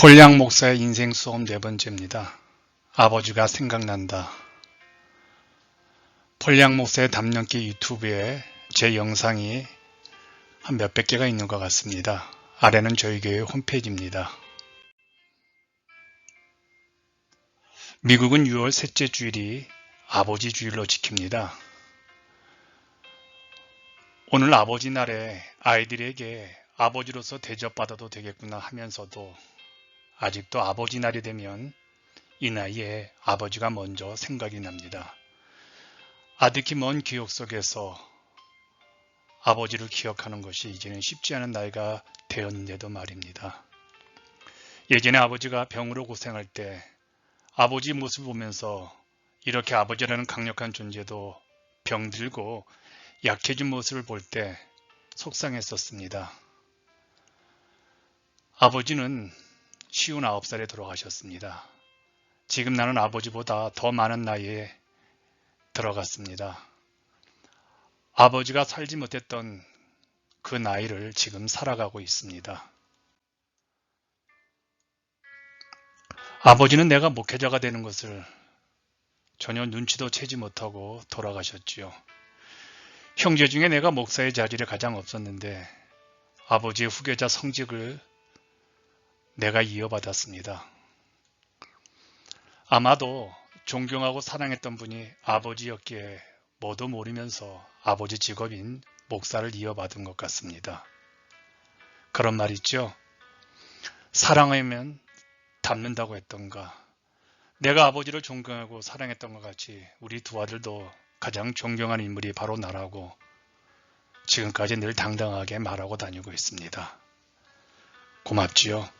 폴양 목사의 인생 수업 네 번째입니다. 아버지가 생각난다. 폴양 목사의 담력기 유튜브에 제 영상이 한 몇백 개가 있는 것 같습니다. 아래는 저희 교회 홈페이지입니다. 미국은 6월 셋째 주일이 아버지 주일로 지킵니다. 오늘 아버지 날에 아이들에게 아버지로서 대접받아도 되겠구나 하면서도 아직도 아버지 날이 되면 이 나이에 아버지가 먼저 생각이 납니다. 아득히 먼 기억 속에서 아버지를 기억하는 것이 이제는 쉽지 않은 나이가 되었는데도 말입니다. 예전에 아버지가 병으로 고생할 때 아버지 모습을 보면서 이렇게 아버지라는 강력한 존재도 병들고 약해진 모습을 볼 때 속상했었습니다. 아버지는 쉬운 아홉 살에 돌아가셨습니다. 지금 나는 아버지보다 더 많은 나이에 들어갔습니다. 아버지가 살지 못했던 그 나이를 지금 살아가고 있습니다. 아버지는 내가 목회자가 되는 것을 전혀 눈치도 채지 못하고 돌아가셨지요. 형제 중에 내가 목사의 자질이 가장 없었는데 아버지의 후계자 성직을 내가 이어받았습니다. 아마도 존경하고 사랑했던 분이 아버지였기에 모두 모르면서 아버지 직업인 목사를 이어받은 것 같습니다. 그런 말 있죠? 사랑하면 닮는다고 했던가. 내가 아버지를 존경하고 사랑했던 것 같이 우리 두 아들도 가장 존경하는 인물이 바로 나라고 지금까지 늘 당당하게 말하고 다니고 있습니다. 고맙지요.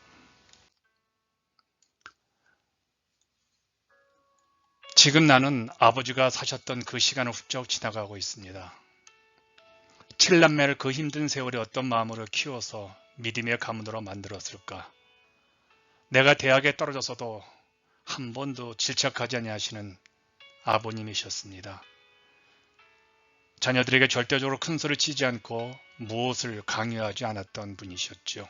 지금 나는 아버지가 사셨던 그 시간을 훌쩍 지나가고 있습니다. 칠남매를 그 힘든 세월에 어떤 마음으로 키워서 믿음의 가문으로 만들었을까? 내가 대학에 떨어져서도 한 번도 질척하지 아니하시는 아버님이셨습니다. 자녀들에게 절대적으로 큰 소리 치지 않고 무엇을 강요하지 않았던 분이셨죠.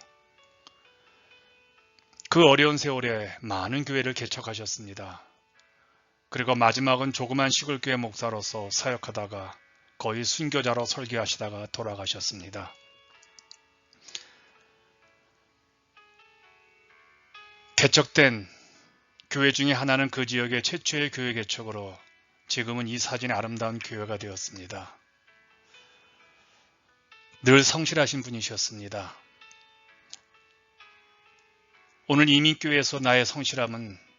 그 어려운 세월에 많은 교회를 개척하셨습니다. 그리고 마지막은 조그만 시골교회 목사로서 사역하다가 거의 순교자로 설교하시다가 돌아가셨습니다. 개척된 교회 중에 하나는 그 지역의 최초의 교회 개척으로 지금은 이 사진의 아름다운 교회가 되었습니다. 늘 성실하신 분이셨습니다. 오늘 이민교회에서 나의 성실함은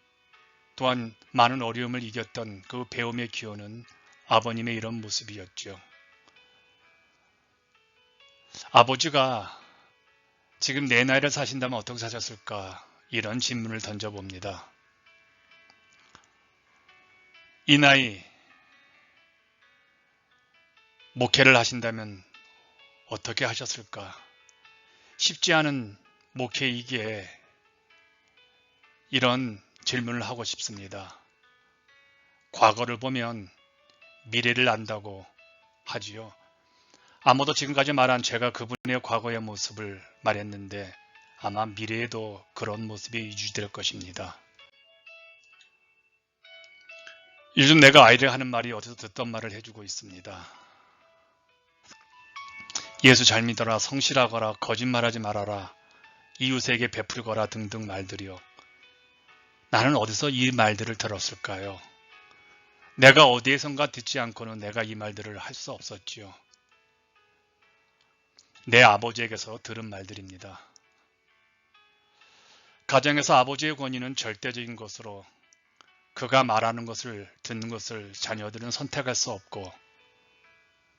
또한 많은 어려움을 이겼던 그 배움의 기원은 아버님의 이런 모습이었죠. 아버지가 지금 내 나이를 사신다면 어떻게 사셨을까? 이런 질문을 던져봅니다. 이 나이 목회를 하신다면 어떻게 하셨을까? 쉽지 않은 목회이기에 이런 질문을 하고 싶습니다. 과거를 보면 미래를 안다고 하지요. 아무도 지금까지 말한 제가 그분의 과거의 모습을 말했는데 아마 미래에도 그런 모습이 유지될 것입니다. 요즘 내가 아이를 하는 말이 어디서 듣던 말을 해주고 있습니다. 예수 잘 믿어라, 성실하거라, 거짓말하지 말아라, 이웃에게 베풀거라 등등 말들이요. 나는 어디서 이 말들을 들었을까요? 내가 어디에선가 듣지 않고는 내가 이 말들을 할 수 없었지요. 내 아버지에게서 들은 말들입니다. 가정에서 아버지의 권위는 절대적인 것으로 그가 말하는 것을 듣는 것을 자녀들은 선택할 수 없고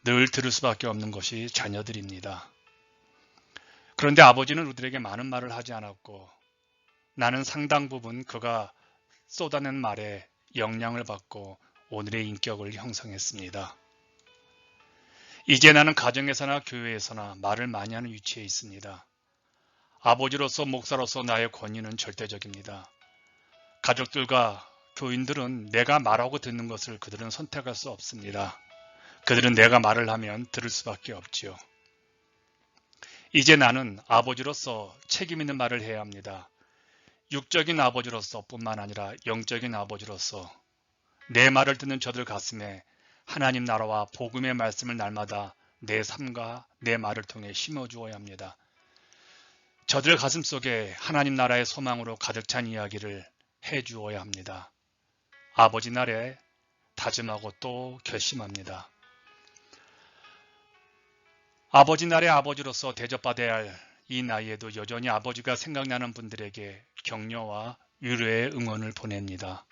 늘 들을 수밖에 없는 것이 자녀들입니다. 그런데 아버지는 우리들에게 많은 말을 하지 않았고 나는 상당 부분 그가 쏟아낸 말에 영향을 받고 오늘의 인격을 형성했습니다. 이제 나는 가정에서나 교회에서나 말을 많이 하는 위치에 있습니다. 아버지로서 목사로서 나의 권위는 절대적입니다. 가족들과 교인들은 내가 말하고 듣는 것을 그들은 선택할 수 없습니다. 그들은 내가 말을 하면 들을 수밖에 없지요. 이제 나는 아버지로서 책임 있는 말을 해야 합니다. 육적인 아버지로서 뿐만 아니라 영적인 아버지로서 내 말을 듣는 저들 가슴에 하나님 나라와 복음의 말씀을 날마다 내 삶과 내 말을 통해 심어주어야 합니다. 저들 가슴 속에 하나님 나라의 소망으로 가득 찬 이야기를 해주어야 합니다. 아버지 날에 다짐하고 또 결심합니다. 아버지 날의 아버지로서 대접받아야 할 이 나이에도 여전히 아버지가 생각나는 분들에게 격려와 위로의 응원을 보냅니다.